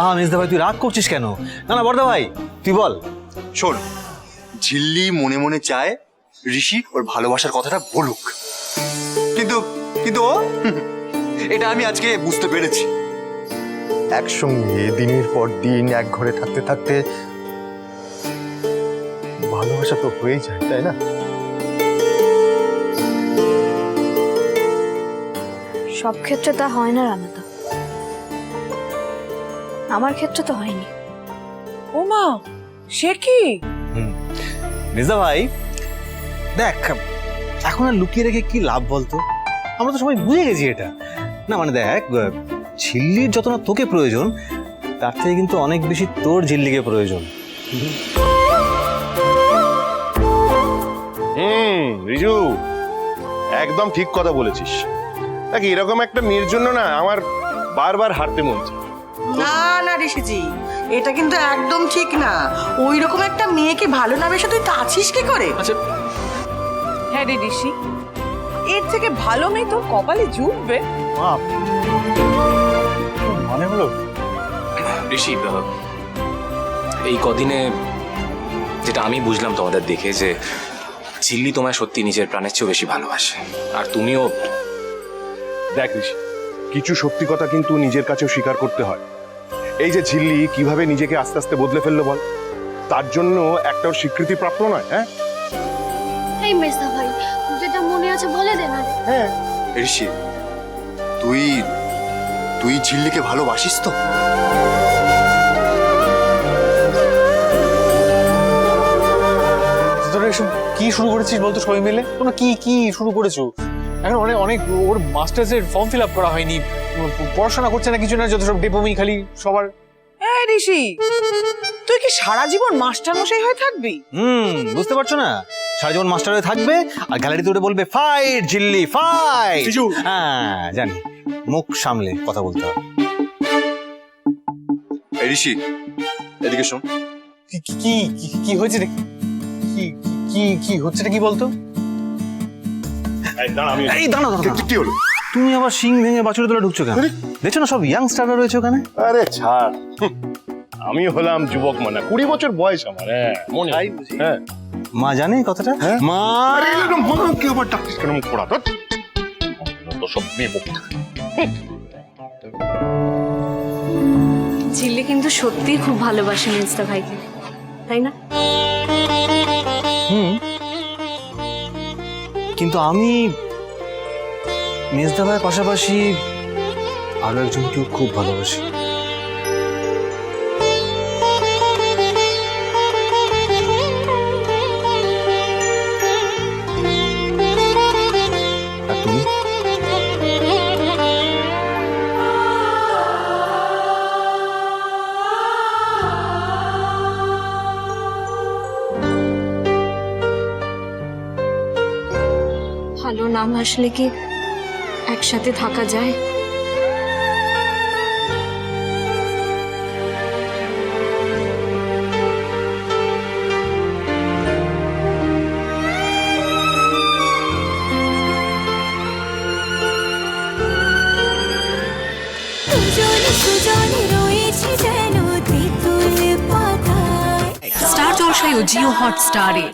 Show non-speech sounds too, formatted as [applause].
আহ মেজদা ভাই তুই রাগ করছিস কেন? না না বড়দা ভাই তুই বল। শোন ঝিল্লি মনে মনে চায় ঋষি ওর ভালোবাসার কথাটা বলুক। কিন্তু কিন্তু ও [laughs] এটা আমি আজকে বুঝতে পেরেছি। একসঙ্গে দিনের পর দিন এক ঘরে থাকতে থাকতে ভালোবাসা তো হয়েই যায় তাই না? সব ক্ষেত্রে তা হয় না রানাদা। আমার ক্ষেত্রে তো হয়নি। ওমা সে কি? মেজদা ভাই দেখ এখন আর লুকিয়ে রেখে কি লাভ বলতো? আমরা তো সবাই বুঝে গেছি এটা। না মানে দেখ ঝিল্লির যত না তোকে প্রয়োজন তার থেকে কিন্তু অনেক বেশি তোর ঝিল্লিকে প্রয়োজন। হুম রিজু একদম ঠিক কথা বলেছিস। দেখ এরকম একটা মেয়ের জন্য না আমার বারবার হারতে মন চায়। না না ঋষিজি এটা কিন্তু একদম ঠিক না। ওই রকম একটা মেয়েকে ভালো না বেসে তুই কাছিস কি করে? আচ্ছা। হ্যাঁ রে ঋষি এর থেকে ভালো মেয়ে তোর কপালে জুটবে। মানে হলো? ঋষি এই কদিনে যেটা আমি বুঝলাম তোমাদের দেখে যে চিল্লি তোমায় সত্যি নিজের প্রাণের চেয়েও বেশি ভালোবাসে। আর তুমিও দেখ ঋষি কিছু সত্যি কথা কিন্তু নিজের কাছেও স্বীকার করতে হয়। এই যে ঝিল্লি কীভাবে নিজেকে আস্তে আস্তে বদলে ফেলল বল? তার জন্য একটাও স্বীকৃতি প্রাপ্ত নয় হ্যাঁ? এই মেজদা ভাই যেটা মনে আছে বলে দে না। রে। ঋষি তুই তুই ঝিল্লিকে ভালোবাসিস তো? এসব কি শুরু করেছিস বলতো সবাই মিলে? তোমরা কি কি শুরু করেছ? এখন অনেক অনেক ওর মাস্টার্সের ফর্ম ফিল আপ করা হয়নি। পড়াশোনা করছে না কিছু না যত সব ডেপোমি খালি সবার। এই ঋষি তুই কি সারা জীবন মাস্টার মশাই হয়ে থাকবি? হুম বুঝতে পারছ না? সারা জীবন মাস্টার হয়ে থাকবে আর গ্যালারিতে উঠে বলবে ফাইট ঝিল্লি ফাইট। হ্যাঁ জানি। মুখ সামলে কথা বলতে হবে। এই ঋষি এদিকে শোন। কি কি- কি হয়েছে রে? কি কি কি হচ্ছে কি বলতো? এই দাঁড়া, কি- হলো? তুমি আবার শিং ভেঙে বাছুরে তোলা ঢুকছো কেন? দেখছ না সব ইয়াংস্টাররা রয়েছে ওখানে? আরে ছাড়। আমি হলাম যুবক মানা কুড়ি বছর বয়স আমার হ্যাঁ মনে তাই হ্যাঁ। মা জানে কথাটা? মা! আরে এরকম মনে কি আবার ডাকতিস কেন? মুখ তো সব মেয়ে ঝিল্লি কিন্তু সত্যিই খুব ভালোবাসে মেজদা ভাইকে তাই না? হুম। কিন্তু আমি মেজদা ভাইয়ের পাশাপাশি আরও একজনকেও খুব ভালোবাসি। নাম আসলে কি একসাথে থাকা যায়? স্টার জলসায় ও জিও হটস্টারে